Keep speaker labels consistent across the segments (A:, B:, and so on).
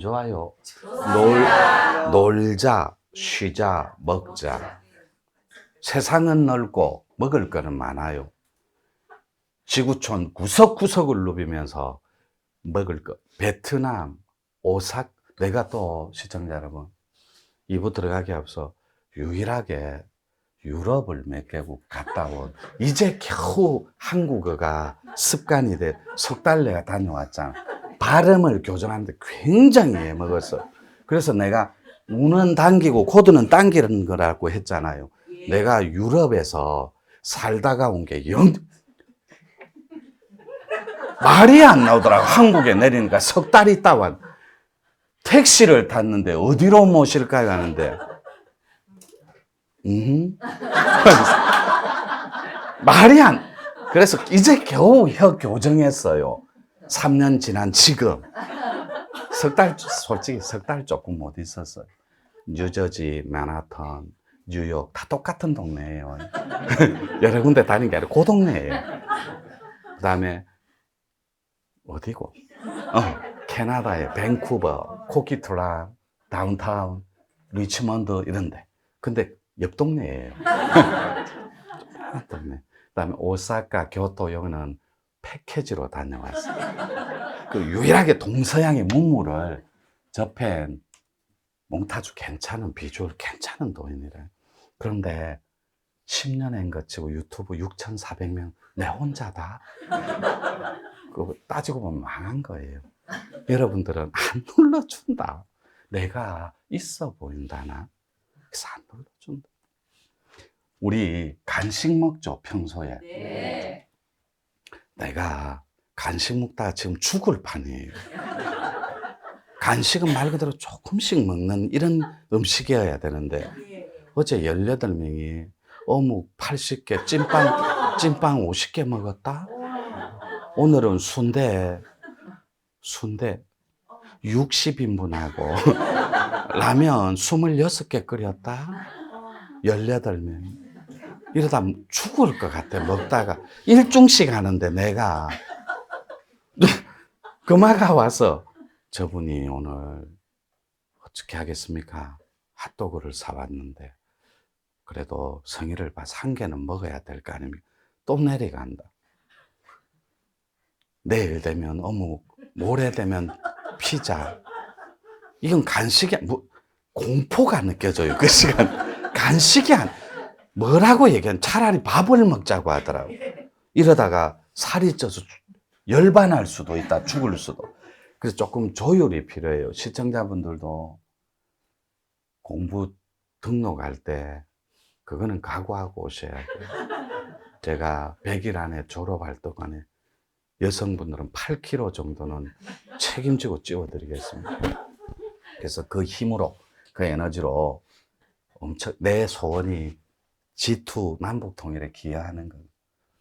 A: 좋아요? 놀, 놀자, 쉬자, 먹자. 세상은 넓고 먹을 거는 많아요. 지구촌 구석구석을 누비면서 먹을 거. 베트남, 오삭, 내가 또 시청자 여러분, 이부 들어가기 앞서 유일하게 유럽을 몇 개국 갔다 온, 이제 겨우 한국어가 습관이 돼, 석 달 내가 다녀왔잖아. 발음을 교정하는데 굉장히 애먹었어. 그래서 내가 우는 당기고 코드는 당기는 거라고 했잖아요. 내가 유럽에서 살다가 온 게 영, 말이 안 나오더라고. 한국에 내리니까 석 달 있다 왔. 택시를 탔는데 어디로 모실까요? 하는데, 음. 말이 안, 그래서 이제 겨우 혀 교정했어요. 3년 지난 지금. 석 달, 솔직히 석 달 조금 못 있었어요. 뉴저지, 맨하탄, 뉴욕, 다 똑같은 동네예요. 여러 군데 다닌 게 아니라 그 동네예요. 그 다음에, 어디고? 어, 캐나다의 밴쿠버, 코키틀라, 다운타운, 리치먼드 이런데. 근데 옆 동네예요. 그다음에 오사카, 교토 여기는 패키지로 다녀왔어요. 그 유일하게 동서양의 문물을 접한 몽타주 괜찮은 비주얼 괜찮은 도인이래. 그런데 10년엔 거치고 유튜브 6,400명 내 혼자다. 그거 따지고 보면 망한 거예요. 여러분들은 안 눌러준다. 내가 있어 보인다나? 그래서 안 눌러준다. 우리 간식 먹죠, 평소에.
B: 네.
A: 내가 간식 먹다가 지금 죽을 판이에요. 간식은 말 그대로 조금씩 먹는 이런 음식이어야 되는데, 어제 18명이 어묵 80개, 찐빵, 찐빵 50개 먹었다? 오늘은 순대, 순대 60인분하고 라면 26개 끓였다? 18명. 이러다 죽을 것 같아, 먹다가. 일중씩 하는데 내가. 금화가 와서 저분이 오늘 어떻게 하겠습니까? 핫도그를 사왔는데 그래도 성의를 봐서 한 개는 먹어야 될 거 아닙니까? 또 내려간다. 내일 되면 어묵, 모레 되면 피자. 이건 간식이, 뭐, 공포가 느껴져요, 그 시간. 간식이 아니, 뭐라고 얘기한 차라리 밥을 먹자고 하더라고. 이러다가 살이 쪄서 열반할 수도 있다, 죽을 수도. 그래서 조금 조율이 필요해요. 시청자분들도 공부 등록할 때 그거는 각오하고 오셔야 돼요. 제가 100일 안에 졸업할 동안에 여성분들은 8kg 정도는 책임지고 찌워드리겠습니다. 그래서 그 힘으로, 그 에너지로 엄청, 내 소원이 G2 남북 통일에 기여하는 겁니다.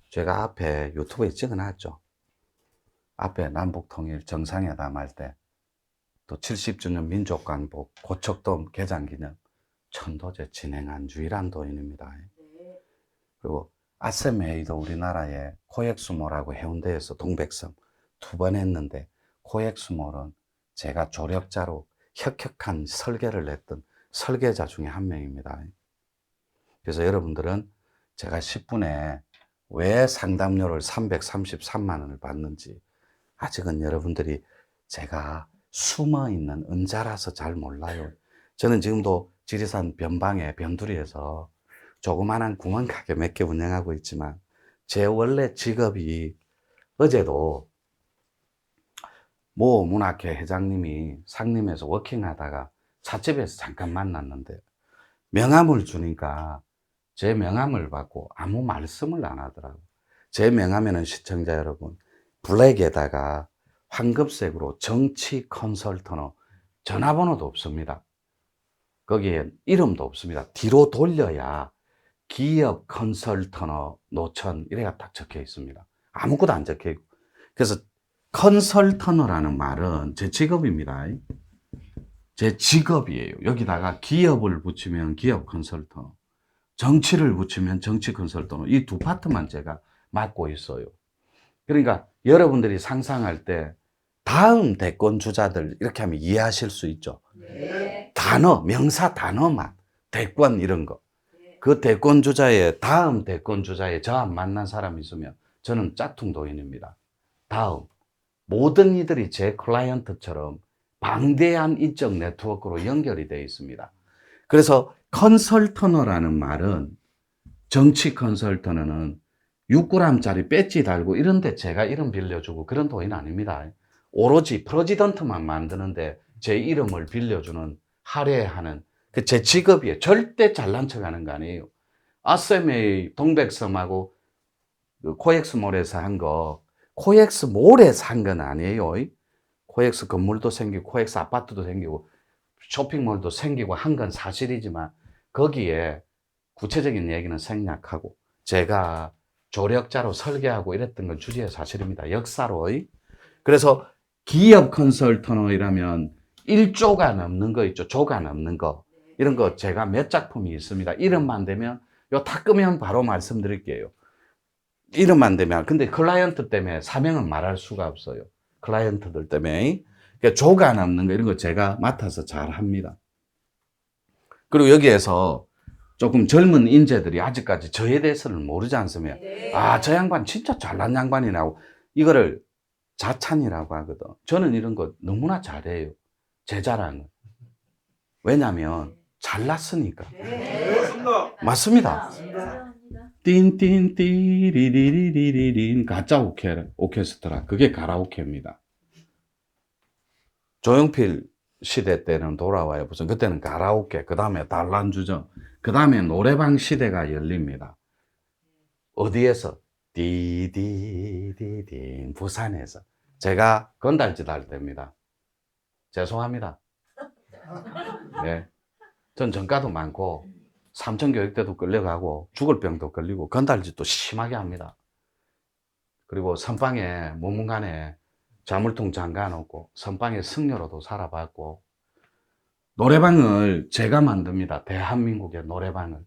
A: 제가 앞에 유튜브에 찍어놨죠. 앞에 남북 통일 정상회담 할 때, 또 70주년 민족 광복 고척돔 개장 기념 천도제 진행한 유일한 도인입니다. 그리고 아셈 회의도 우리나라에 코엑스몰하고 해운대에서 동백섬 두 번 했는데 코엑스몰은 제가 조력자로 혁혁한 설계를 했던 설계자 중에 한 명입니다. 그래서 여러분들은 제가 10분에 왜 상담료를 333만 원을 받는지 아직은 여러분들이 제가 숨어 있는 은자라서 잘 몰라요. 저는 지금도 지리산 변방에 변두리에서 조그마한 구멍 가게 몇 개 운영하고 있지만 제 원래 직업이 어제도 모 문학회 회장님이 상림에서 워킹하다가 찻집에서 잠깐 만났는데 명함을 주니까 제 명함을 받고 아무 말씀을 안 하더라고. 제 명함에는 시청자 여러분 블랙에다가 황급색으로 정치 컨설턴어 전화번호도 없습니다. 거기에 이름도 없습니다. 뒤로 돌려야 기업 컨설턴어 노천 이래가 딱 적혀 있습니다. 아무것도 안 적혀 있고. 그래서 컨설턴어라는 말은 제 직업입니다. 제 직업이에요. 여기다가 기업을 붙이면 기업 컨설턴어, 정치를 붙이면 정치 컨설턴어 이두 파트만 제가 맡고 있어요. 그러니까 여러분들이 상상할 때 다음 대권 주자들 이렇게 하면 이해하실 수 있죠.
B: 네.
A: 단어, 명사 단어만 대권 이런 거. 그 대권 주자의 다음 대권 주자의 저와 만난 사람이 있으면 저는 짝퉁 도인입니다. 다음 모든 이들이 제 클라이언트처럼 방대한 인적 네트워크로 연결이 되어 있습니다. 그래서 컨설터너라는 말은 정치 컨설터너는 6g짜리 배지 달고 이런데 제가 이름 빌려주고 그런 도인 아닙니다. 오로지 프로지던트만 만드는데 제 이름을 빌려주는 할애하는 그 제 직업이에요. 절대 잘난 척하는 거 아니에요. 아세메이 동백섬하고 그 코엑스몰에서 한 거 코엑스몰에서 한 건 아니에요. 코엑스 건물도 생기고 코엑스 아파트도 생기고 쇼핑몰도 생기고 한 건 사실이지만 거기에 구체적인 얘기는 생략하고 제가 조력자로 설계하고 이랬던 건 주제의 사실입니다. 역사로. 그래서 기업 컨설턴이라면 1조가 넘는 거 있죠. 조가 넘는 거. 이런 거 제가 몇 작품이 있습니다. 이름만 되면 요 다 끄면 바로 말씀드릴게요. 이름만 되면 근데 클라이언트 때문에 사명은 말할 수가 없어요. 클라이언트들 때문에 그러니까 조가 남는 거 이런 거 제가 맡아서 잘 합니다. 그리고 여기에서 조금 젊은 인재들이 아직까지 저에 대해서는 모르지 않습니까?
B: 네.
A: 아, 저 양반 진짜 잘난 양반이라고 이거를 자찬이라고 하거든. 저는 이런 거 너무나 잘해요. 제 자랑은. 왜냐면 잘났으니까.
B: 네. 맞습니다.
A: 띵띵띠리리리리린 가짜 오케, 오케스트라. 그게 가라오케입니다. 조용필 시대 때는 돌아와요. 무슨 그때는 가라오케, 그 다음에 단란주점, 그 다음에 노래방 시대가 열립니다. 어디에서? 디디디딘 부산에서. 제가 건달짓 할 때입니다. 죄송합니다. 네. 전 전과도 많고 삼천 교육 때도 끌려가고 죽을 병도 걸리고 건달짓도 심하게 합니다. 그리고 선방에 문문간에 자물통 잠가 놓고 선방에 승려로도 살아봤고 노래방을 제가 만듭니다. 대한민국의 노래방을.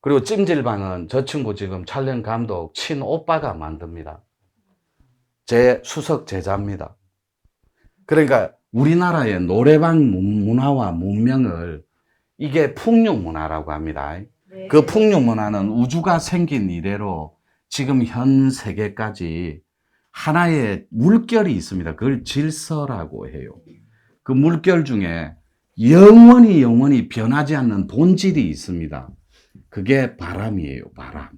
A: 그리고 찜질방은 저 친구 지금 촬영 감독 친 오빠가 만듭니다. 제 수석 제자입니다. 그러니까 우리나라의 노래방 문- 문화와 문명을 이게 풍류 문화라고 합니다.
B: 네.
A: 그 풍류 문화는 우주가 생긴 이래로 지금 현 세계까지 하나의 물결이 있습니다. 그걸 질서라고 해요. 그 물결 중에 영원히 영원히 변하지 않는 본질이 있습니다. 그게 바람이에요, 바람.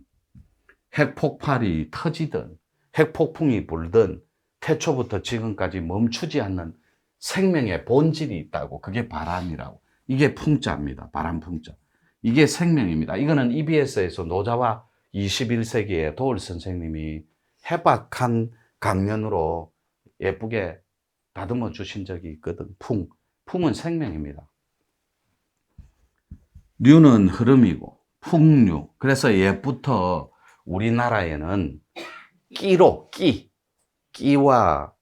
A: 핵폭발이 터지든 핵폭풍이 불든 태초부터 지금까지 멈추지 않는 생명의 본질이 있다고. 그게 바람이라고. 이게 풍자입니다. 바람 풍자. 이게 생명입니다. 이거는 EBS에서 노자와 21세기의 도울 선생님이 해박한 강연으로 예쁘게 다듬어 주신 적이 있거든. 풍. 풍은 생명입니다. 류는 흐름이고, 풍류. 그래서 옛부터 우리나라에는 끼로, 끼. 끼와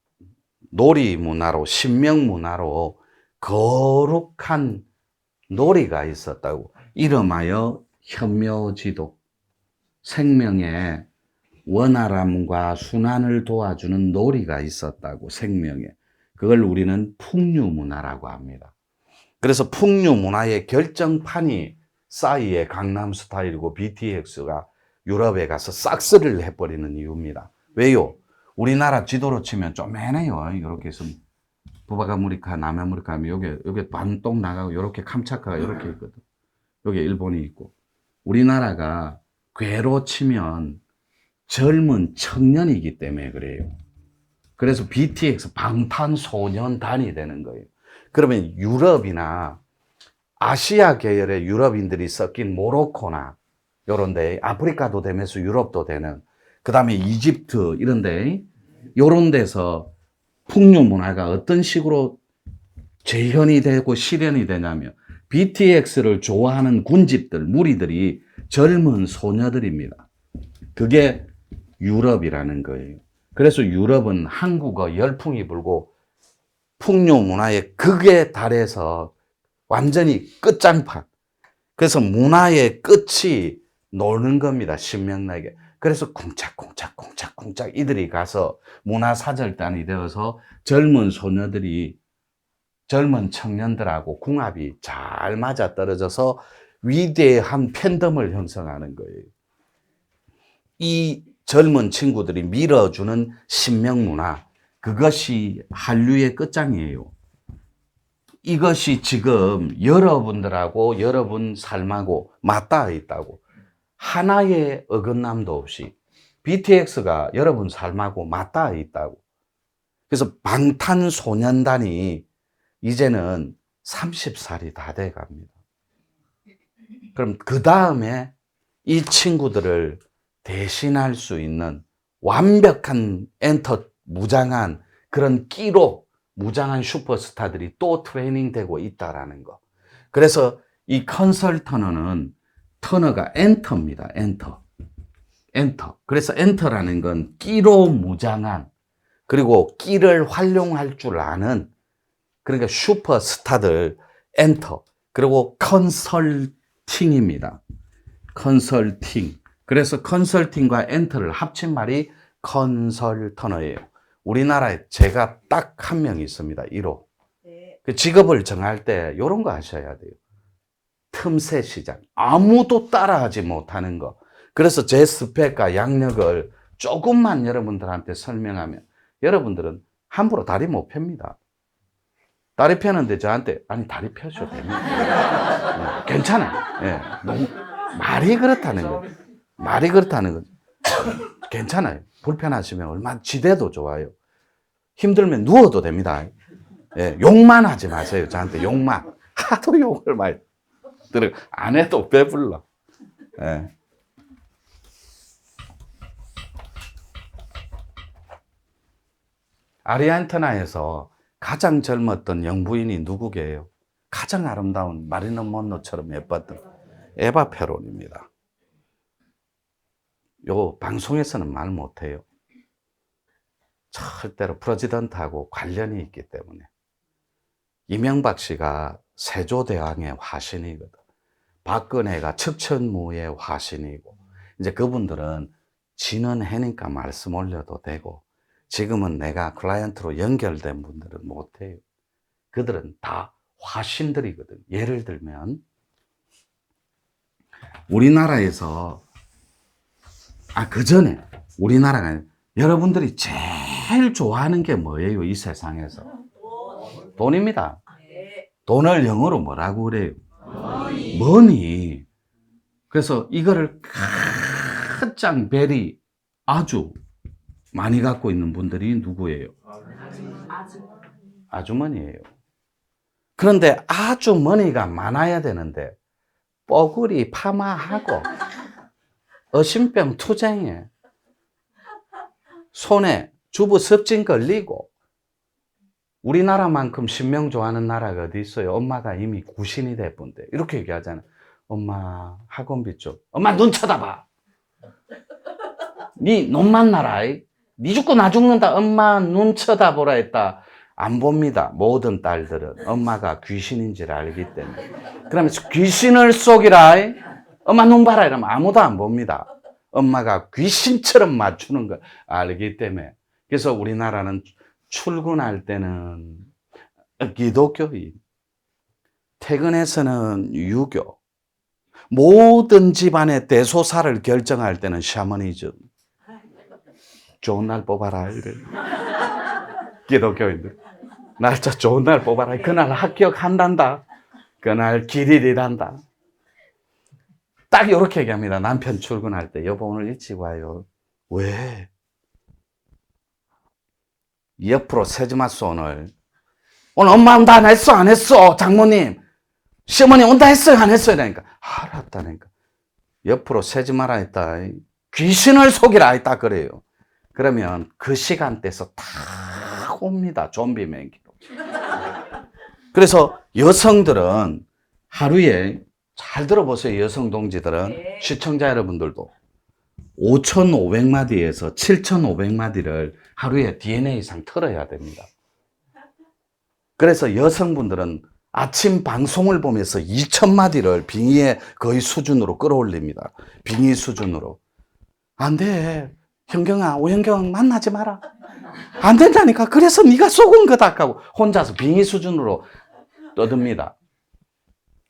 A: 놀이 문화로, 신명 문화로 거룩한 놀이가 있었다고. 이름하여 현묘지도. 생명의 원활함과 순환을 도와주는 놀이가 있었다고, 생명에. 그걸 우리는 풍류 문화라고 합니다. 그래서 풍류 문화의 결정판이 싸이의 강남 스타일이고 BTX가 유럽에 가서 싹쓸이를 해버리는 이유입니다. 왜요? 우리나라 지도로 치면 쪼매네요. 이렇게 해서 부바가무리카, 남아무리카 하면 여기, 여기 반동 나가고 이렇게 캄차카가 이렇게 있거든. 여기 일본이 있고. 우리나라가 괴로 치면 젊은 청년이기 때문에 그래요. 그래서 BTX 방탄소년단이 되는 거예요. 그러면 유럽이나 아시아 계열의 유럽인들이 섞인 모로코나 요런 데 아프리카도 되면서 유럽도 되는 그 다음에 이집트 이런 데 요런 데서 풍류 문화가 어떤 식으로 재현이 되고 실현이 되냐면 BTX를 좋아하는 군집들, 무리들이 젊은 소녀들입니다. 그게 유럽이라는 거예요. 그래서 유럽은 한국어 열풍이 불고 풍류 문화의 극에 달해서 완전히 끝장판. 그래서 문화의 끝이 노는 겁니다. 신명나게. 그래서 쿵짝쿵짝 쿵짝쿵짝 이들이 가서 문화사절단이 되어서 젊은 소녀들이 젊은 청년들하고 궁합이 잘 맞아 떨어져서 위대한 팬덤을 형성하는 거예요. 이 젊은 친구들이 밀어주는 신명 문화, 그것이 한류의 끝장이에요. 이것이 지금 여러분들하고 여러분 삶하고 맞닿아 있다고. 하나의 어긋남도 없이 BTX가 여러분 삶하고 맞닿아 있다고. 그래서 방탄소년단이 이제는 30살이 다 돼 갑니다. 그럼 그 다음에 이 친구들을 대신할 수 있는 완벽한 엔터, 무장한 그런 끼로 무장한 슈퍼스타들이 또 트레이닝 되고 있다라는 거. 그래서 이 컨설 터너는 터너가 엔터입니다. 엔터. 엔터. 그래서 엔터라는 건 끼로 무장한 그리고 끼를 활용할 줄 아는 그러니까 슈퍼스타들 엔터. 그리고 컨설팅입니다. 컨설팅. 그래서 컨설팅과 엔터를 합친 말이 컨설터너예요. 우리나라에 제가 딱 한 명 있습니다. 1호.
B: 네.
A: 그 직업을 정할 때 이런 거 하셔야 돼요. 틈새 시장. 아무도 따라하지 못하는 거. 그래서 제 스펙과 양력을 조금만 여러분들한테 설명하면 여러분들은 함부로 다리 못 펴니다. 다리 펴는데 저한테 아니 다리 펴셔도 됩니다. 네, 괜찮아요. 예, 너무 말이 그렇다는 거. 말이 그렇다는 거죠. 괜찮아요. 불편하시면 얼마 지대도 좋아요. 힘들면 누워도 됩니다. 예, 욕만 하지 마세요. 저한테 욕만. 하도 욕을 많이 들어. 안 해도 배불러. 예. 아리안테나에서 가장 젊었던 영부인이 누구게요? 가장 아름다운 마리는 먼로처럼 예뻤던 에바 페론입니다. 요 방송에서는 말 못해요. 절대로 프레지던트하고 관련이 있기 때문에. 이명박 씨가 세조대왕의 화신이거든. 박근혜가 척천무의 화신이고, 이제 그분들은 지는 해니까 말씀 올려도 되고, 지금은 내가 클라이언트로 연결된 분들은 못해요. 그들은 다 화신들이거든. 예를 들면, 우리나라에서, 아, 그 전에, 우리나라가, 여러분들이 제일 좋아하는 게 뭐예요? 이 세상에서. 돈입니다.
B: 네.
A: 돈을 영어로 뭐라고 그래요? 머니. 그래서 이거를 가장 베리 아주 많이 갖고 있는 분들이 누구예요?
B: 아주
A: 아주머니예요. 그런데 아주머니가 많아야 되는데 뻐구리 파마하고 어심병 투쟁에 손에 주부 습진 걸리고 우리나라만큼 신명 좋아하는 나라가 어디 있어요? 엄마가 이미 구신이 돼본데 이렇게 얘기하잖아. 엄마 학원비 좀. 엄마 눈 쳐다봐. 네 눈만 나라. 네 죽고 나 죽는다. 엄마 눈 쳐다보라 했다. 안 봅니다. 모든 딸들은 엄마가 귀신인 줄 알기 때문에. 그러면 귀신을 속이라. 엄마 눈 봐라 이러면 아무도 안 봅니다. 엄마가 귀신처럼 맞추는 걸 알기 때문에. 그래서 우리나라는 출근할 때는 기독교인, 퇴근해서는 유교, 모든 집안의 대소사를 결정할 때는 샤머니즘. 좋은 날 뽑아라. 이래. 기독교인들. 날짜 좋은 날 뽑아라. 그날 합격한단다. 그날 길일이란다. 딱 이렇게 얘기합니다. 남편 출근할 때 여보 오늘 일찍 와요. 왜? 옆으로 세지 마소 오늘. 오늘 엄마 온다 안 했어 안 했어 장모님. 시어머니 온다 했어요 안 했어요 그러니까 알았다니까. 옆으로 세지 마라 했다. 귀신을 속이라 했다 그래요. 그러면 그 시간대에서 다 옵니다. 좀비 맨기로. 그래서 여성들은 하루에 잘 들어보세요. 여성 동지들은
B: 네.
A: 시청자 여러분들도 5,500마디에서 7,500마디를 하루에 DNA 이상 틀어야 됩니다. 그래서 여성분들은 아침 방송을 보면서 2,000마디를 빙의의 거의 수준으로 끌어올립니다. 빙의 수준으로. 안 돼. 현경아, 오현경 만나지 마라. 안 된다니까. 그래서 네가 속은 거다 하고 혼자서 빙의 수준으로 떠듭니다.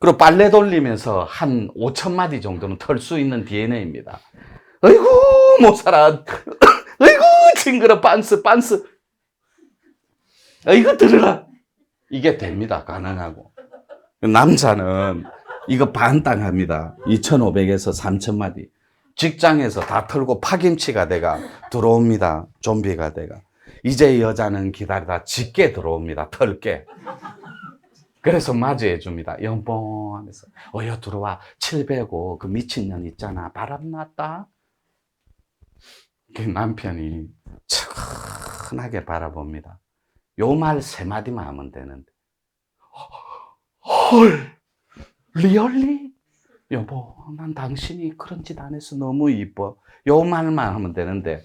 A: 그리고 빨래 돌리면서 한 5천 마디 정도는 털 수 있는 DNA입니다. 아이고 못 살아. 아이고 징그러 빤스 빤스. 아이고 들으라. 이게 됩니다. 가능하고. 남자는 이거 반땅합니다. 2,500에서 3,000 마디. 직장에서 다 털고 파김치가 돼가 들어옵니다. 좀비가 돼가. 이제 여자는 기다리다 짙게 들어옵니다. 털게. 그래서 맞이해 줍니다. 영봉 하면서. 어여 들어와. 705. 그 미친년 있잖아. 바람났다. 그 남편이 차분하게 바라봅니다. 요 말 세 마디만 하면 되는데. 헐! 리얼리? 여보, 난 당신이 그런 짓 안 해서 너무 이뻐. 요 말만 하면 되는데,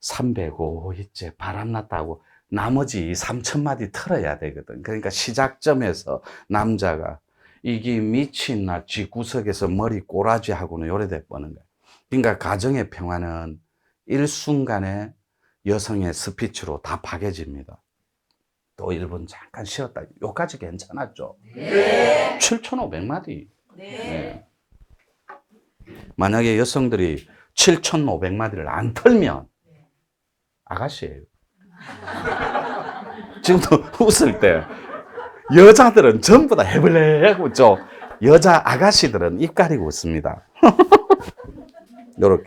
A: 305 있지, 바람났다고 나머지 3천 마디 털어야 되거든. 그러니까 시작점에서 남자가 이게 미친 나 쥐 구석에서 머리 꼬라지 하고는 요래돼 버는 거야. 그러니까 가정의 평화는 일순간에 여성의 스피치로 다 파괴집니다. 또 1분 잠깐 쉬었다. 요까지 괜찮았죠? 네. 7,500마디. 네. 만약에 여성들이 7,500마디를 안 털면 아가씨예요. 지금도 웃을 때 여자들은 전부 다 해볼래 하고 죠 여자 아가씨들은 입 가리고 웃습니다. 요렇게.